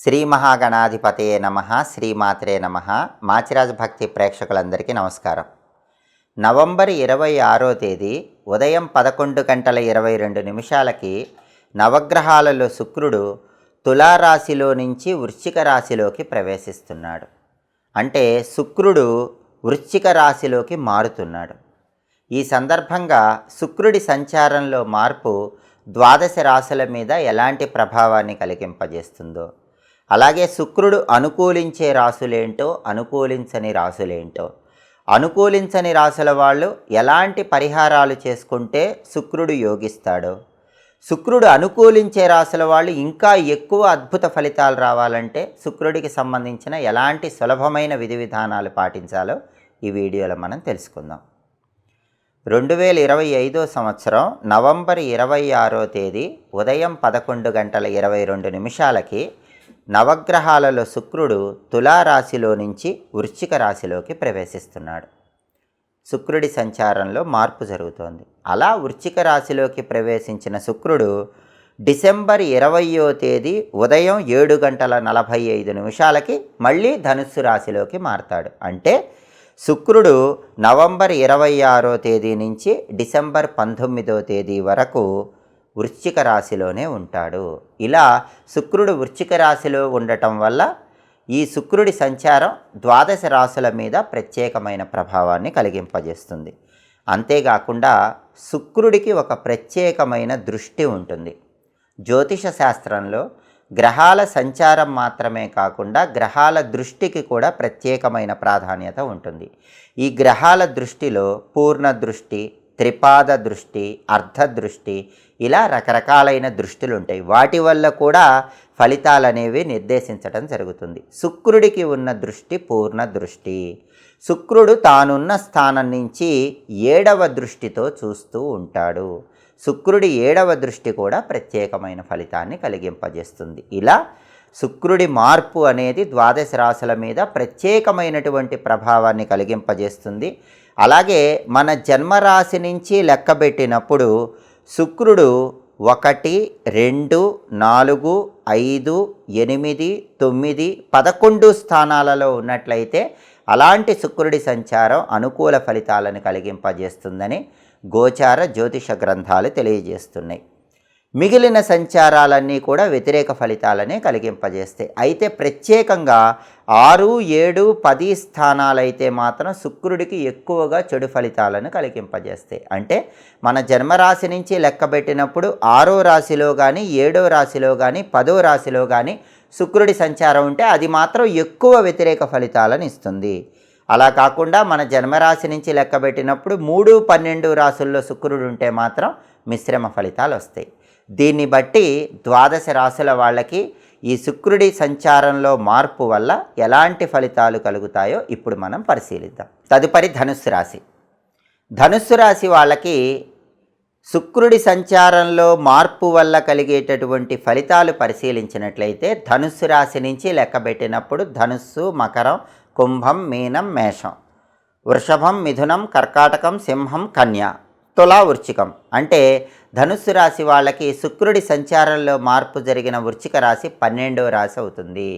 శ్రీ మహాగణాధిపతే నమ శ్రీమాత్రే నమ. మాచిరాజ భక్తి ప్రేక్షకులందరికీ నమస్కారం. నవంబర్ ఇరవై ఆరో తేదీ ఉదయం పదకొండు గంటల ఇరవై రెండు నిమిషాలకి నవగ్రహాలలో శుక్రుడు తులారాశిలో నుంచి వృశ్చిక రాశిలోకి ప్రవేశిస్తున్నాడు. అంటే శుక్రుడు వృశ్చిక రాశిలోకి మారుతున్నాడు. ఈ సందర్భంగా శుక్రుడి సంచారంలో మార్పు ద్వాదశ రాశుల మీద ఎలాంటి ప్రభావాన్ని కలిగింపజేస్తుందో అలాగే శుక్రుడు అనుకూలించే రాసులేంటో అనుకూలించని రాసులేంటో. అనుకూలించని రాసుల వాళ్ళు ఎలాంటి పరిహారాలు చేసుకుంటే శుక్రుడు యోగిస్తాడు. శుక్రుడు అనుకూలించే రాసుల వాళ్ళు ఇంకా ఎక్కువ అద్భుత ఫలితాలు రావాలంటే శుక్రుడికి సంబంధించిన ఎలాంటి సులభమైన విధి విధానాలు పాటించాలో ఈ వీడియోలో మనం తెలుసుకుందాం. రెండు వేల ఇరవై ఐదో సంవత్సరం నవంబర్ ఇరవై ఆరో తేదీ ఉదయం పదకొండు గంటల ఇరవై రెండు నిమిషాలకి నవగ్రహాలలో శుక్రుడు తులారాశిలో నుంచి వృశ్చిక రాశిలోకి ప్రవేశిస్తున్నాడు. శుక్రుడి సంచారంలో మార్పు జరుగుతోంది. అలా వృశ్చిక రాశిలోకి ప్రవేశించిన శుక్రుడు డిసెంబర్ ఇరవయో తేదీ ఉదయం ఏడు గంటల నలభై ఐదు నిమిషాలకి మళ్ళీ ధనుస్సు రాశిలోకి మారతాడు. అంటే శుక్రుడు నవంబర్ ఇరవై ఆరో తేదీ నుంచి డిసెంబర్ పంతొమ్మిదో తేదీ వరకు వృశ్చిక రాశిలోనే ఉంటాడు. ఇలా శుక్రుడు వృశ్చిక రాశిలో ఉండటం వల్ల ఈ శుక్రుడి సంచారం ద్వాదశ రాశుల మీద ప్రత్యేకమైన ప్రభావాన్ని కలిగింపజేస్తుంది. అంతేకాకుండా శుక్రుడికి ఒక ప్రత్యేకమైన దృష్టి ఉంటుంది. జ్యోతిష శాస్త్రంలో గ్రహాల సంచారం మాత్రమే కాకుండా గ్రహాల దృష్టికి కూడా ప్రత్యేకమైన ప్రాధాన్యత ఉంటుంది. ఈ గ్రహాల దృష్టిలో పూర్ణ దృష్టి త్రిపాద దృష్టి అర్ధ దృష్టి ఇలా రకరకాలైన దృష్టిలు ఉంటాయి వాటి వల్ల కూడా ఫలితాలు అనేవి నిర్దేశించడం జరుగుతుంది. శుక్రుడికి ఉన్న దృష్టి పూర్ణ దృష్టి. శుక్రుడు తానున్న స్థానం నుంచి ఏడవ దృష్టితో చూస్తూ ఉంటాడు. శుక్రుడి ఏడవ దృష్టి కూడా ప్రత్యేకమైన ఫలితాన్ని కలిగింపజేస్తుంది. ఇలా శుక్రుడి మార్పు అనేది ద్వాదశ రాశుల మీద ప్రత్యేకమైనటువంటి ప్రభావాన్ని కలిగింపజేస్తుంది. అలాగే మన జన్మరాశి నుంచి లెక్కబెట్టినప్పుడు శుక్రుడు ఒకటి రెండు నాలుగు ఐదు ఎనిమిది తొమ్మిది పదకొండు స్థానాలలో ఉన్నట్లయితే అలాంటి శుక్రుడి సంచారం అనుకూల ఫలితాలను కలిగింపజేస్తుందని గోచార జ్యోతిష గ్రంథాలు తెలియజేస్తున్నాయి. మిగిలిన సంచారాలన్నీ కూడా వ్యతిరేక ఫలితాలనే కలిగింపజేస్తాయి అయితే ప్రత్యేకంగా ఆరు ఏడు పది స్థానాలైతే మాత్రం శుక్రుడికి ఎక్కువగా చెడు ఫలితాలను కలిగింపజేస్తాయి అంటే మన జన్మరాశి నుంచి లెక్కబెట్టినప్పుడు ఆరో రాశిలో కానీ ఏడో రాశిలో కానీ పదో రాశిలో కానీ శుక్రుడి సంచారం ఉంటే అది మాత్రం ఎక్కువ వ్యతిరేక ఫలితాలను ఇస్తుంది. అలా కాకుండా మన జన్మరాశి నుంచి లెక్కబెట్టినప్పుడు మూడు పన్నెండు రాసుల్లో శుక్రుడు ఉంటే మాత్రం మిశ్రమ ఫలితాలు వస్తాయి దీన్ని బట్టి ద్వాదశ రాశుల వాళ్ళకి ఈ శుక్రుడి సంచారంలో మార్పు వల్ల ఎలాంటి ఫలితాలు కలుగుతాయో ఇప్పుడు మనం పరిశీలిద్దాం. తదుపరి ధనుస్సు రాశి. ధనుస్సు రాశి వాళ్ళకి శుక్రుడి సంచారంలో మార్పు వల్ల కలిగేటటువంటి ఫలితాలు పరిశీలించినట్లయితే ధనుస్సు రాశి నుంచి లెక్కబెట్టినప్పుడు ధనుస్సు మకరం కుంభం మీనం మేషం వృషభం మిథునం కర్కాటకం సింహం కన్య తులా వృచ్చికం అంటే ధనుస్సు రాశి వాళ్ళకి శుక్రుడి సంచారంలో మార్పు జరిగిన వృచ్చిక రాశి పన్నెండవ రాశి అవుతుంది.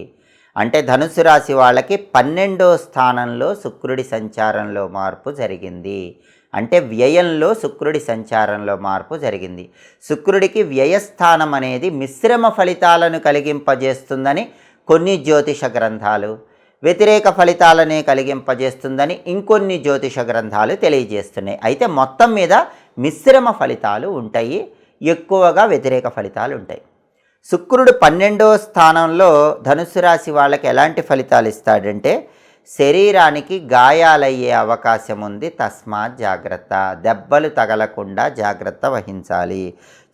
అంటే ధనుస్సు రాశి వాళ్ళకి పన్నెండో స్థానంలో శుక్రుడి సంచారంలో మార్పు జరిగింది. అంటే వ్యయంలో శుక్రుడి సంచారంలో మార్పు జరిగింది. శుక్రుడికి వ్యయస్థానం అనేది మిశ్రమ ఫలితాలను కలిగింపజేస్తుందని కొన్ని జ్యోతిష గ్రంథాలు వ్యతిరేక ఫలితాలనే కలిగింపజేస్తుందని ఇంకొన్ని జ్యోతిష గ్రంథాలు తెలియజేస్తున్నాయి. అయితే మొత్తం మీద మిశ్రమ ఫలితాలు ఉంటాయి. ఎక్కువగా వ్యతిరేక ఫలితాలు ఉంటాయి. శుక్రుడు పన్నెండో స్థానంలో ధనుసు రాశి వాళ్ళకి ఎలాంటి ఫలితాలు ఇస్తాడంటే శరీరానికి గాయాలయ్యే అవకాశం ఉంది తస్మాత్ జాగ్రత్త. దెబ్బలు తగలకుండా జాగ్రత్త వహించాలి.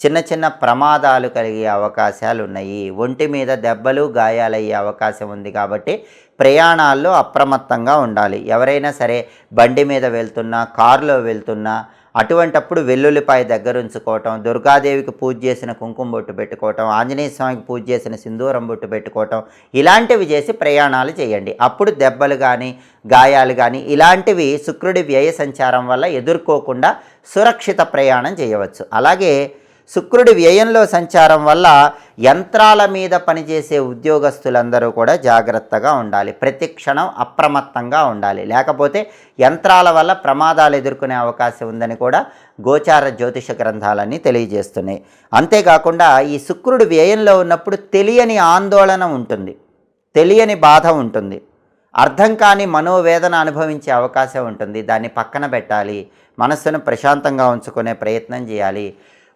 చిన్న చిన్న ప్రమాదాలు కలిగే అవకాశాలు ఉన్నాయి ఒంటి మీద దెబ్బలు గాయాలయ్యే అవకాశం ఉంది కాబట్టి ప్రయాణాల్లో అప్రమత్తంగా ఉండాలి. ఎవరైనా సరే బండి మీద వెళ్తున్నా కారులో వెళ్తున్నా అటువంటప్పుడు వెల్లుల్లిపాయ దగ్గర ఉంచుకోవటం దుర్గాదేవికి పూజ చేసిన కుంకుమ బొట్టు పెట్టుకోవటం ఆంజనేయ స్వామికి పూజ చేసిన సింధూరం బొట్టు పెట్టుకోవటం ఇలాంటివి చేసి ప్రయాణాలు చేయండి. అప్పుడు దెబ్బలు కానీ గాయాలు కానీ ఇలాంటివి శుక్రుడి వ్యయ సంచారం వల్ల ఎదుర్కోకుండా సురక్షిత ప్రయాణం చేయవచ్చు. అలాగే శుక్రుడి వ్యయంలో సంచారం వల్ల యంత్రాల మీద పనిచేసే ఉద్యోగస్తులందరూ కూడా జాగ్రత్తగా ఉండాలి. ప్రతి క్షణం అప్రమత్తంగా ఉండాలి. లేకపోతే యంత్రాల వల్ల ప్రమాదాలు ఎదుర్కొనే అవకాశం ఉందని కూడా గోచార జ్యోతిష గ్రంథాలన్నీ తెలియజేస్తున్నాయి. అంతేకాకుండా ఈ శుక్రుడు వ్యయంలో ఉన్నప్పుడు తెలియని ఆందోళన ఉంటుంది. తెలియని బాధ ఉంటుంది. అర్థం కాని మనోవేదన అనుభవించే అవకాశం ఉంటుంది. దాన్ని పక్కన పెట్టాలి. మనస్సును ప్రశాంతంగా ఉంచుకునే ప్రయత్నం చేయాలి.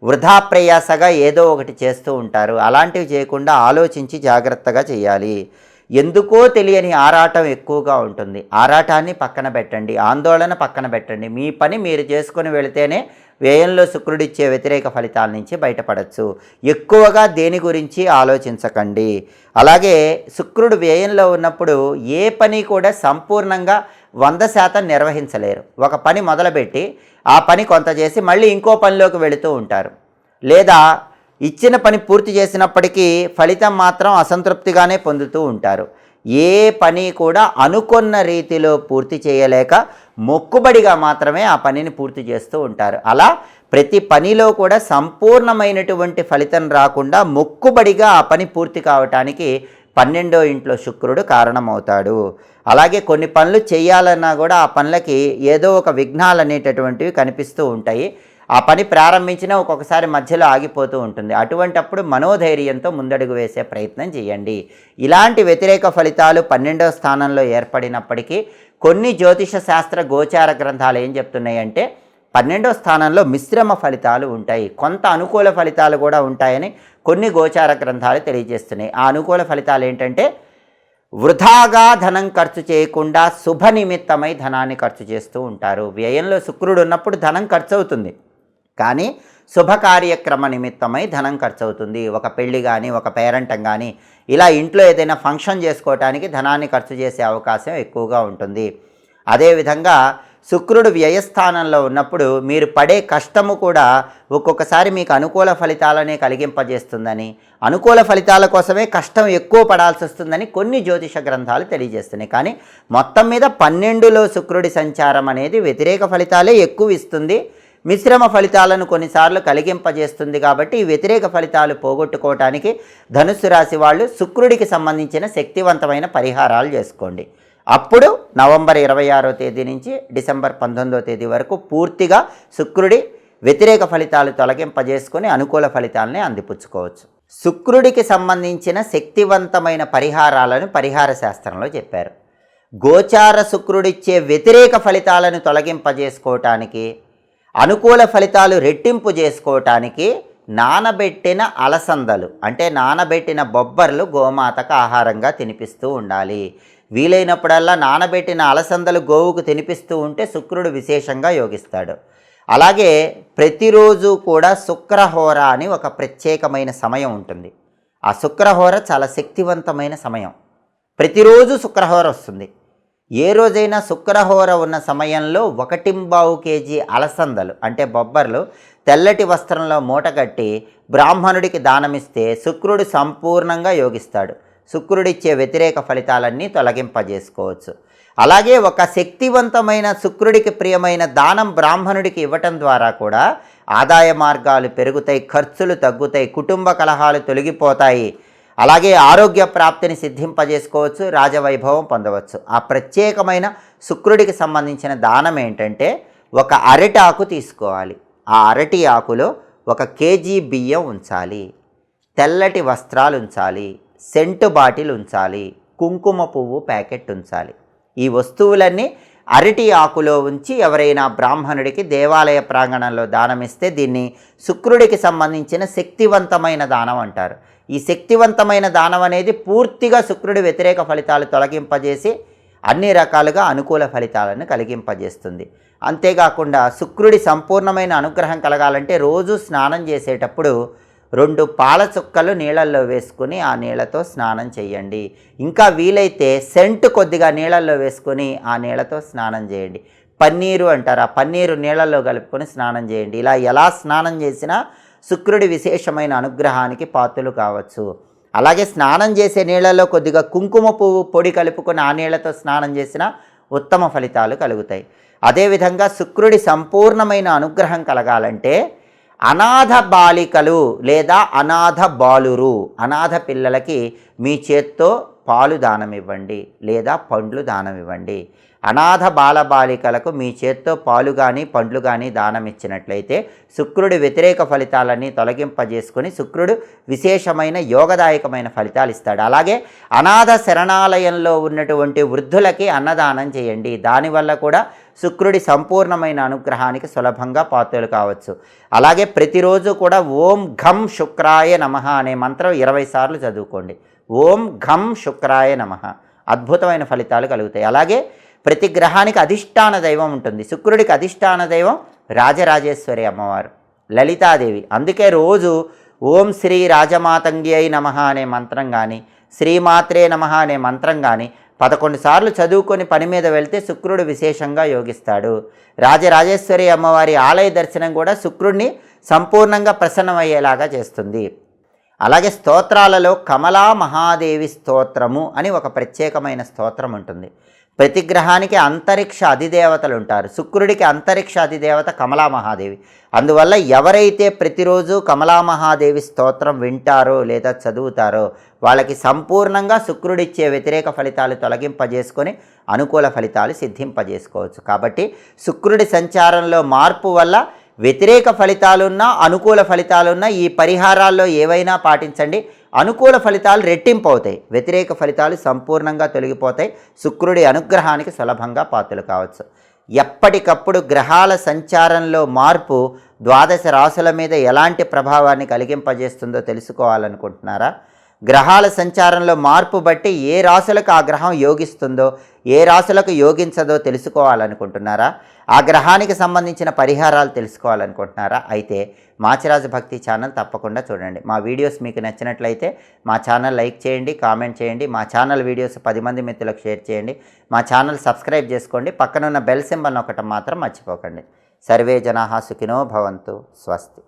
వృధా ప్రయాసగా ఏదో ఒకటి చేస్తూ ఉంటారు. అలాంటివి చేయకుండా ఆలోచించి జాగ్రత్తగా చేయాలి. ఎందుకో తెలియని ఆరాటం ఎక్కువగా ఉంటుంది. ఆరాటాన్ని పక్కన పెట్టండి. ఆందోళన పక్కన పెట్టండి. మీ పని మీరు చేసుకొని వెళితేనే వ్యయంలో శుక్రుడిచ్చే వ్యతిరేక ఫలితాల నుంచి బయటపడచ్చు. ఎక్కువగా దేని గురించి ఆలోచించకండి. అలాగే శుక్రుడు వ్యయంలో ఉన్నప్పుడు ఏ పని కూడా సంపూర్ణంగా వంద శాతం నిర్వహించలేరు. ఒక పని మొదలుపెట్టి ఆ పని కొంత చేసి మళ్ళీ ఇంకో పనిలోకి వెళుతూ ఉంటారు. లేదా ఇచ్చిన పని పూర్తి చేసినప్పటికీ ఫలితం మాత్రం అసంతృప్తిగానే పొందుతూ ఉంటారు. ఏ పని కూడా అనుకున్న రీతిలో పూర్తి చేయలేక మొక్కుబడిగా మాత్రమే ఆ పనిని పూర్తి చేస్తూ ఉంటారు. అలా ప్రతి పనిలో కూడా సంపూర్ణమైనటువంటి ఫలితం రాకుండా మొక్కుబడిగా ఆ పని పూర్తి కావటానికి పన్నెండో ఇంట్లో శుక్రుడు కారణమవుతాడు. అలాగే కొన్ని పనులు చేయాలన్నా కూడా ఆ పనులకి ఏదో ఒక విఘ్నాలు అనేటటువంటివి కనిపిస్తూ ఉంటాయి. ఆ పని ప్రారంభించినా ఒక్కొక్కసారి మధ్యలో ఆగిపోతూ ఉంటుంది. అటువంటప్పుడు మనోధైర్యంతో ముందడుగు వేసే ప్రయత్నం చేయండి. ఇలాంటి వ్యతిరేక ఫలితాలు పన్నెండవ స్థానంలో ఏర్పడినప్పటికీ కొన్ని జ్యోతిష శాస్త్ర గోచార గ్రంథాలు ఏం చెప్తున్నాయంటే పన్నెండో స్థానంలో మిశ్రమ ఫలితాలు ఉంటాయి. కొంత అనుకూల ఫలితాలు కూడా ఉంటాయని కొన్ని గోచార గ్రంథాలు తెలియజేస్తున్నాయి. ఆ అనుకూల ఫలితాలు ఏంటంటే వృధాగా ధనం ఖర్చు చేయకుండా శుభ నిమిత్తమై ధనాన్ని ఖర్చు చేస్తూ ఉంటారు. వ్యయంలో శుక్రుడు ఉన్నప్పుడు ధనం ఖర్చు అవుతుంది కానీ శుభ కార్యక్రమ నిమిత్తమై ధనం ఖర్చు అవుతుంది ఒక పెళ్ళి కానీ ఒక పేరంటం కానీ ఇలా ఇంట్లో ఏదైనా ఫంక్షన్ చేసుకోవటానికి ధనాన్ని ఖర్చు చేసే అవకాశం ఎక్కువగా ఉంటుంది. అదేవిధంగా శుక్రుడు వ్యయస్థానంలో ఉన్నప్పుడు మీరు పడే కష్టము కూడా ఒక్కొక్కసారి మీకు అనుకూల ఫలితాలనే కలిగింపజేస్తుందని అనుకూల ఫలితాల కోసమే కష్టం ఎక్కువ పడాల్సి వస్తుందని కొన్ని జ్యోతిష గ్రంథాలు తెలియజేస్తున్నాయి. కానీ మొత్తం మీద పన్నెండులో శుక్రుడి సంచారం అనేది వ్యతిరేక ఫలితాలే ఎక్కువ ఇస్తుంది. మిశ్రమ ఫలితాలను కొన్నిసార్లు కలిగింపజేస్తుంది కాబట్టి ఈ వ్యతిరేక ఫలితాలు పోగొట్టుకోవటానికి ధనుస్సు రాశి వాళ్ళు శుక్రుడికి సంబంధించిన శక్తివంతమైన పరిహారాలు చేసుకోండి. అప్పుడు నవంబర్ ఇరవై ఆరో తేదీ నుంచి డిసెంబర్ పంతొమ్మిదో తేదీ వరకు పూర్తిగా శుక్రుడి వ్యతిరేక ఫలితాలు తొలగింపజేసుకొని అనుకూల ఫలితాలని అందిపుచ్చుకోవచ్చు. శుక్రుడికి సంబంధించిన శక్తివంతమైన పరిహారాలను పరిహార శాస్త్రంలో చెప్పారు. గోచార శుక్రుడిచ్చే వ్యతిరేక ఫలితాలను తొలగింపజేసుకోవటానికి అనుకూల ఫలితాలు రెట్టింపు చేసుకోవటానికి నానబెట్టిన అలసందలు అంటే నానబెట్టిన బొబ్బర్లు గోమాతకు ఆహారంగా తినిపిస్తూ ఉండాలి. వీలైనప్పుడల్లా నానబెట్టిన అలసందలు గోవుకు తినిపిస్తూ ఉంటే శుక్రుడు విశేషంగా యోగిస్తాడు. అలాగే ప్రతిరోజు కూడా శుక్రహోర అని ఒక ప్రత్యేకమైన సమయం ఉంటుంది. ఆ శుక్రహోర చాలా శక్తివంతమైన సమయం. ప్రతిరోజు శుక్రహోర వస్తుంది. ఏ రోజైనా శుక్రహోర ఉన్న సమయంలో ఒకటింబావు కేజీ అలసందలు అంటే బొబ్బర్లు తెల్లటి వస్త్రంలో మూటగట్టి బ్రాహ్మణుడికి దానమిస్తే శుక్రుడు సంపూర్ణంగా యోగిస్తాడు. శుక్రుడిచ్చే వ్యతిరేక ఫలితాలన్నీ తొలగింపజేసుకోవచ్చు. అలాగే ఒక శక్తివంతమైన శుక్రుడికి ప్రియమైన దానం బ్రాహ్మణుడికి ఇవ్వటం ద్వారా కూడా ఆదాయ మార్గాలు పెరుగుతాయి ఖర్చులు తగ్గుతాయి కుటుంబ కలహాలు తొలగిపోతాయి. అలాగే ఆరోగ్య ప్రాప్తిని సిద్ధింపజేసుకోవచ్చు రాజవైభవం పొందవచ్చు. ఆ ప్రత్యేకమైన శుక్రుడికి సంబంధించిన దానం ఏంటంటే ఒక అరటి ఆకు తీసుకోవాలి. ఆ అరటి ఆకులో ఒక కేజీ బియ్యం ఉంచాలి. తెల్లటి వస్త్రాలు ఉంచాలి. సెంటు బాటిల్ ఉంచాలి కుంకుమ పువ్వు ప్యాకెట్ ఉంచాలి. ఈ వస్తువులన్నీ అరటి ఆకులో ఉంచి ఎవరైనా బ్రాహ్మణుడికి దేవాలయ ప్రాంగణంలో దానమిస్తే దీన్ని శుక్రుడికి సంబంధించిన శక్తివంతమైన దానం అంటారు. ఈ శక్తివంతమైన దానం అనేది పూర్తిగా శుక్రుడి వ్యతిరేక ఫలితాలు తొలగింపజేసి అన్ని రకాలుగా అనుకూల ఫలితాలను కలిగింపజేస్తుంది. అంతేకాకుండా శుక్రుడి సంపూర్ణమైన అనుగ్రహం కలగాలంటే రోజు స్నానం చేసేటప్పుడు రెండు పాల చుక్కలు నీళ్ళల్లో వేసుకుని ఆ నీళ్ళతో స్నానం చేయండి. ఇంకా వీలైతే సెంట్ కొద్దిగా నీళ్ళల్లో వేసుకొని ఆ నీళ్ళతో స్నానం చేయండి. పన్నీరు అంటారు. ఆ పన్నీరు నీళ్ళల్లో కలుపుకొని స్నానం చేయండి. ఇలా ఎలా స్నానం చేసినా శుక్రుడి విశేషమైన అనుగ్రహానికి పాత్రలు కావచ్చు. అలాగే స్నానం చేసే నీళ్ళలో కొద్దిగా కుంకుమ పువ్వు పొడి కలుపుకొని ఆ నీళ్ళతో స్నానం చేసినా ఉత్తమ ఫలితాలు కలుగుతాయి. అదేవిధంగా శుక్రుడి సంపూర్ణమైన అనుగ్రహం కలగాలంటే అనాథ బాలికలు లేదా అనాథ బాలురు అనాథ పిల్లలకి మీ చేత్తో పాలు దానం ఇవ్వండి లేదా పండ్లు దానం ఇవ్వండి అనాథ బాలబాలికలకు మీ చేత్తో పాలు కానీ పండ్లు కానీ దానం ఇచ్చినట్లయితే శుక్రుడి వ్యతిరేక ఫలితాలన్నీ తొలగింపజేసుకొని శుక్రుడు విశేషమైన యోగదాయకమైన ఫలితాలు ఇస్తాడు అలాగే అనాథ శరణాలయంలో ఉన్నటువంటి వృద్ధులకి అన్నదానం చేయండి. దానివల్ల కూడా శుక్రుడి సంపూర్ణమైన అనుగ్రహానికి సులభంగా పాత్రలు కావచ్చు. అలాగే ప్రతిరోజు కూడా ఓం ఘం శుక్రాయ నమ అనే మంత్రం ఇరవై సార్లు చదువుకోండి. ఓం ఘం శుక్రాయ నమ. అద్భుతమైన ఫలితాలు కలుగుతాయి. అలాగే ప్రతి గ్రహానికి అధిష్టాన దైవం ఉంటుంది. శుక్రుడికి అధిష్టాన దైవం రాజరాజేశ్వరి అమ్మవారు లలితాదేవి. అందుకే రోజు ఓం శ్రీ రాజమాతంగి అయి నమ అనే మంత్రం కానీ శ్రీమాత్రే నమ అనే మంత్రం కానీ పదకొండు సార్లు చదువుకొని పని మీద వెళ్తే శుక్రుడు విశేషంగా యోగిస్తాడు. రాజరాజేశ్వరి అమ్మవారి ఆలయ దర్శనం కూడా శుక్రుడిని సంపూర్ణంగా ప్రసన్నమయ్యేలాగా చేస్తుంది. అలాగే స్తోత్రాలలో కమలా మహాదేవి స్తోత్రము అని ఒక ప్రత్యేకమైన స్తోత్రం ఉంటుంది. ప్రతి గ్రహానికి అంతరిక్ష అధిదేవతలు ఉంటారు శుక్రుడికి అంతరిక్ష అధిదేవత కమలా మహాదేవి అందువల్ల ఎవరైతే ప్రతిరోజు కమలా మహాదేవి స్తోత్రం వింటారో లేదా చదువుతారో వాళ్ళకి సంపూర్ణంగా శుక్రుడిచ్చే వ్యతిరేక ఫలితాలు తొలగింపజేసుకొని అనుకూల ఫలితాలు సిద్ధింపజేసుకోవచ్చు. కాబట్టి శుక్రుడి సంచారంలో మార్పు వల్ల వ్యతిరేక ఫలితాలున్నా అనుకూల ఫలితాలున్నా ఈ పరిహారాల్లో ఏవైనా పాటించండి. అనుకూల ఫలితాలు రెట్టింపు అవుతాయి. వ్యతిరేక ఫలితాలు సంపూర్ణంగా తొలగిపోతాయి. శుక్రుడి అనుగ్రహానికి సులభంగా పాత్రలు కావచ్చు. ఎప్పటికప్పుడు గ్రహాల సంచారంలో మార్పు ద్వాదశ రాసుల మీద ఎలాంటి ప్రభావాన్ని కలిగింపజేస్తుందో తెలుసుకోవాలనుకుంటున్నారా? గ్రహాల సంచారంలో మార్పు బట్టి ఏ రాశులకు ఆ గ్రహం యోగిస్తుందో ఏ రాశులకు యోగించదో తెలుసుకోవాలనుకుంటున్నారా? ఆ గ్రహానికి సంబంధించిన పరిహారాలు తెలుసుకోవాలనుకుంటున్నారా? అయితే మాచిరాజు భక్తి ఛానల్ తప్పకుండా చూడండి. మా వీడియోస్ మీకు నచ్చినట్లయితే మా ఛానల్ లైక్ చేయండి కామెంట్ చేయండి మా ఛానల్ వీడియోస్ పది మంది మిత్రులకు షేర్ చేయండి మా ఛానల్ సబ్స్క్రైబ్ చేసుకోండి పక్కనున్న బెల్ సింబల్ ఒకటి మాత్రం మర్చిపోకండి. సర్వే జనాహా సుఖినో భవంతు స్వస్తి.